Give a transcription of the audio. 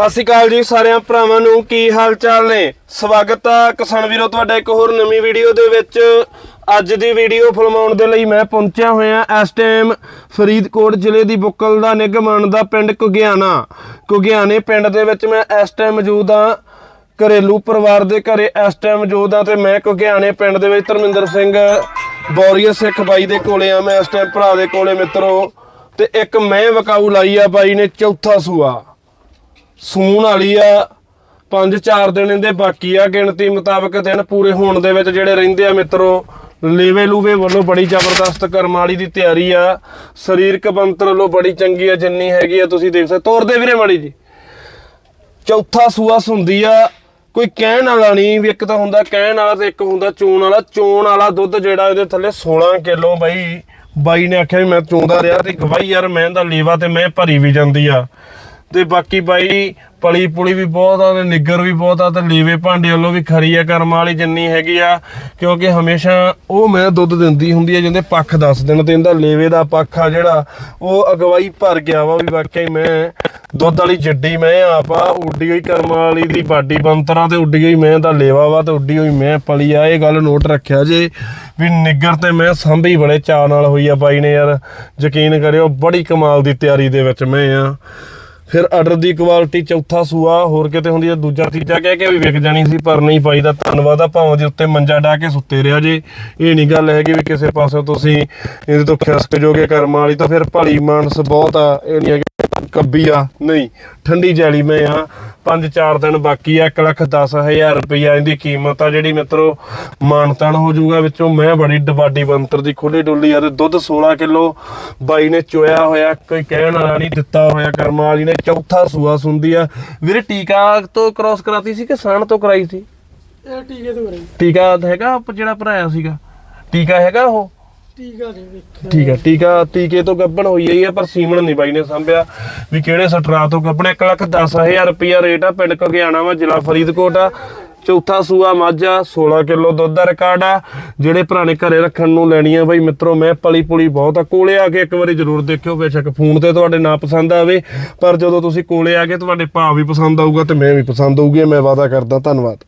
ਸਤਿ ਸ਼੍ਰੀ ਅਕਾਲ ਜੀ ਸਾਰਿਆਂ ਭਰਾਵਾਂ ਨੂੰ ਕੀ ਹਾਲ ਚਾਲ ਨੇ? ਸਵਾਗਤ ਆ ਕਿਸਾਨ ਵੀਰੋ ਤੁਹਾਡਾ ਇੱਕ ਹੋਰ ਨਵੀਂ ਵੀਡੀਓ ਦੇ ਵਿੱਚ। ਅੱਜ ਦੀ ਵੀਡੀਓ ਫਿਲਮਾਉਣ ਦੇ ਲਈ ਮੈਂ ਪਹੁੰਚਿਆ ਹੋਇਆ ਇਸ ਟਾਈਮ ਫਰੀਦਕੋਟ ਜ਼ਿਲ੍ਹੇ ਦੀ ਬੁੱਕਲ ਦਾ ਨਿਗਮਨ ਦਾ ਪਿੰਡ ਕੁਗਿਆਣਾ ਕੁਗਿਆਣੇ ਪਿੰਡ ਦੇ ਵਿੱਚ ਮੈਂ ਇਸ ਟਾਈਮ ਮੌਜੂਦ ਆ ਘਰੇਲੂ ਪਰਿਵਾਰ ਦੇ ਘਰੇ ਇਸ ਟਾਈਮ ਮੌਜੂਦ ਆ ਤੇ ਮੈਂ ਕੁਗਿਆਣੇ ਪਿੰਡ ਦੇ ਵਿੱਚ ਧਰਮਿੰਦਰ ਸਿੰਘ ਬੌਰੀਆ ਸਿੱਖ ਬਾਈ ਦੇ ਕੋਲੇ ਆ ਮੈਂ ਇਸ ਟਾਈਮ ਭਰਾ ਦੇ ਕੋਲੇ ਮਿੱਤਰੋ ਤੇ ਇੱਕ ਮੈਂ ਵਕਾਊ ਲਾਈ ਆ ਬਾਈ ਨੇ ਚੌਥਾ ਸੂਆ। ਸੂਣ ਵਾਲੀ ਆ। ਪੰਜ ਚਾਰ ਦਿਨ ਇਹਦੇ ਬਾਕੀ ਆ। ਗਿਣਤੀ ਮੁਤਾਬਕ ਦਿਨ ਪੂਰੇ ਹੋਣ ਦੇ ਵਿੱਚ ਜਿਹੜੇ ਰਹਿੰਦੇ ਆ ਮਿੱਤਰੋ, ਲੇਵੇ ਲੂਵੇ ਵੱਲੋਂ ਬੜੀ ਜ਼ਬਰਦਸਤ ਕਰਮ ਵਾਲੀ ਦੀ ਤਿਆਰੀ ਆ। ਸਰੀਰਕ ਬੰਤਰ ਵੱਲੋਂ ਬੜੀ ਚੰਗੀ ਆ, ਜਿੰਨੀ ਹੈਗੀ ਆ, ਤੁਸੀਂ ਦੇਖ ਸਕਦੇ ਤੋਰਦੇ ਵੀਰੇ ਮਾੜੀ ਜੀ। ਚੌਥਾ ਸੂਆ ਹੁੰਦੀ ਆ। ਕੋਈ ਕਹਿਣ ਵਾਲਾ ਨਹੀਂ। ਵੀ ਇੱਕ ਤਾਂ ਹੁੰਦਾ ਕਹਿਣ ਵਾਲਾ ਤੇ ਇੱਕ ਹੁੰਦਾ ਚੋਣ ਵਾਲਾ। ਚੋਣ ਵਾਲਾ ਦੁੱਧ ਜਿਹੜਾ ਇਹਦੇ ਥੱਲੇ 16 ਕਿਲੋ ਬਾਈ। ਬਾਈ ਨੇ ਆਖਿਆ ਵੀ ਮੈਂ ਚੋਂਦਾ ਰਿਹਾ ਤੇ ਗਵਾਈ ਯਾਰ ਮੈਂ ਦਾ ਲੇਵਾ ਤੇ ਮੈਂ ਭਰੀ ਵੀ ਜਾਂਦੀ ਆ। ਤੇ ਬਾਕੀ ਬਾਈ ਪਲੀ ਪੁਲੀ ਵੀ ਬਹੁਤ ਆ ਤੇ ਨਿੱਗਰ ਵੀ ਬਹੁਤ ਆ ਤੇ ਲੇਵੇ ਭਾਂਡੇ ਵੱਲੋਂ ਵੀ ਖਰੀ ਆ ਕਰਮ ਵਾਲੀ ਜਿੰਨੀ ਹੈਗੀ ਆ, ਕਿਉਂਕਿ ਹਮੇਸ਼ਾ ਉਹ ਮੈਂ ਦੁੱਧ ਦਿੰਦੀ ਹੁੰਦੀ ਆ ਜਿੰਦੇ ਪੱਖ ਦੱਸ ਦਿਨ ਤੇ ਇਹਦਾ ਲੇਵੇ ਦਾ ਪੱਖ ਆ ਜਿਹੜਾ ਉਹ ਅਗਵਾਈ ਭਰ ਗਿਆ ਵਾ ਵੀ ਵਾਕਿਆ ਹੀ ਮੈਂ ਦੁੱਧ ਵਾਲੀ ਜੱਡੀ ਮੈਂ ਆਪ ਆ, ਉੱਡੀ ਹੋਈ ਕਰਮ ਵਾਲੀ ਦੀ ਬਾਡੀ ਬੰਤਰਾਂ ਤੇ ਉੱਡੀ ਹੋਈ ਮੈਂ ਦਾ ਲੇਵਾ ਵਾ ਤੇ ਉੱਡੀ ਹੋਈ ਮੈਂ ਪਲੀ ਆ, ਇਹ ਗੱਲ ਨੋਟ ਰੱਖਿਆ ਜੇ ਵੀ ਨਿੱਗਰ ਤੇ ਮੈਂ ਸਾਂਭੀ ਬੜੇ ਚਾਅ ਨਾਲ ਹੋਈ ਆ ਬਾਈ ਨੇ ਯਾਰ ਯਕੀਨ ਕਰਿਓ ਬੜੀ ਕਮਾਲ ਦੀ ਤਿਆਰੀ ਦੇ ਵਿੱਚ ਮੈਂ ਆ। ਫਿਰ ਆਰਡਰ ਦੀ ਕੁਆਲਿਟੀ ਚੌਥਾ ਸੂਆ, ਹੋਰ ਕਿਤੇ ਹੁੰਦੀ ਆ, ਦੂਜਾ, ਤੀਜਾ ਕਹਿ ਕੇ ਵੀ ਵਿਕ ਜਾਣੀ ਸੀ, ਪਰ ਨਹੀਂ ਪਾਈ ਦਾ। ਧੰਨਵਾਦ ਆ, ਭਾਵਾਂ ਦੇ ਉੱਤੇ ਮੰਜਾ ਡਾ ਕੇ ਸੁੱਤੇ ਰਿਹਾ ਜੇ। ਇਹ ਨਹੀਂ ਗੱਲ ਹੈਗੀ ਵੀ ਕਿਸੇ ਪਾਸੇ ਤੁਸੀਂ ਇਹਦੇ ਤੋਂ ਖਿਸਕ ਜੋਗੇ ਕਰਮ ਵਾਲੀ, ਤਾਂ ਫਿਰ ਭਲੀ ਮਾਨਸ ਬਹੁਤ ਆ। ਇਹ ਨਹੀਂ ਹੈ ਕਿ ਕੱਬੀ ਆ। ਨਹੀਂ, ਠੰਡੀ ਜੈਲੀ ਮੈਂ ਆ। ਪੰਜ ਚਾਰ ਦਿਨ ਬਾਕੀ ਆ 1 ਲੱਖ 10000 ਰੁਪਈਆ ਇਹਦੀ ਕੀਮਤ ਆ ਜਿਹੜੀ ਮਿੱਤਰੋ ਮਾਨਤਾਨ ਹੋ ਜਾਊਗਾ ਵਿੱਚੋਂ। ਮੈਂ ਬੜੀ ਡਬਾਡੀ ਬੰਤਰ ਦੀ ਖੁੱਲੀ ਡੁੱਲੀ ਆ ਤੇ ਦੁੱਧ 16 ਕਿਲੋ ਬਾਈ ਨੇ ਚੋਇਆ ਹੋਇਆ ਕੋਈ ਕਹਿਣ ਵਾਲਾ ਨਹੀਂ ਦਿੱਤਾ ਹੋਇਆ ਕਰਮ ਵਾਲੀ ਨੇ। ਚੌਥਾ ਸੂਆ ਸੁੰਦੀ ਆ। ਵੀਰੇ ਟੀਕਾ ਤੋਂ ਕ੍ਰਾਸ ਕਰਾਤੀ ਸੀ ਕਿ ਸਾਣ ਤੋਂ ਕਰਾਈ ਸੀ? ਇਹ ਟੀਕੇ ਤੋਂ ਕਰਾਈ। ਟੀਕਾ ਹੈਗਾ ਜਿਹੜਾ ਭਰਾਇਆ ਸੀਗਾ? ਟੀਕਾ ਹੈਗਾ ਉਹ? ਟੀਕਾ ਦੇ ਵੇਖ ਠੀਕ ਹੈ, ਟੀਕਾ ਟੀਕੇ ਤੋਂ ਗੱਭਣ ਹੋਈ ਹੈ ਆ ਪਰ ਸੀਮਣ ਨਹੀਂ ਬਾਈ ਨੇ ਸੰਭਿਆ। ਵੀ ਕਿਹੜੇ ਸਟਰਾ ਤੋਂ ਗੱਬਣ 1 ਲੱਖ 10000 ਰੁਪਿਆ ਰੇਟ ਆ, ਪਿੰਡ ਘਗਿਆਣਾ ਵਾ, ਜ਼ਿਲ੍ਹਾ ਫਰੀਦਕੋਟ ਆ। ਚੌਥਾ ਸੂਆ ਮਾਝਾ 16 ਕਿਲੋ ਦੁੱਧ ਦਾ ਰਿਕਾਰਡ ਆ। ਜਿਹੜੇ ਪੁਰਾਣੇ ਘਰੇ ਰੱਖਣ ਨੂੰ ਲੈਣੀ ਆ ਬਾਈ, ਮਿੱਤਰੋ, ਮੈਂ ਪਲੀ ਪੁਲੀ ਬਹੁਤ ਆ। ਕੋਲੇ ਆ ਕੇ ਇੱਕ ਵਾਰੀ ਜ਼ਰੂਰ ਦੇਖਿਓ, ਬੇਸ਼ੱਕ ਫੋਨ ਤੇ ਤੁਹਾਡੇ ਨਾ ਪਸੰਦ ਆਵੇ। ਪਰ ਜਦੋਂ ਤੁਸੀਂ ਕੋਲੇ ਆ ਕੇ ਤੁਹਾਡੇ ਭਾਅ ਵੀ ਪਸੰਦ ਆਊਗਾ ਤੇ ਮੈਂ ਵੀ ਪਸੰਦ ਆਊਗੀ, ਮੈਂ ਵਾਅਦਾ ਕਰਦਾ, ਧੰਨਵਾਦ।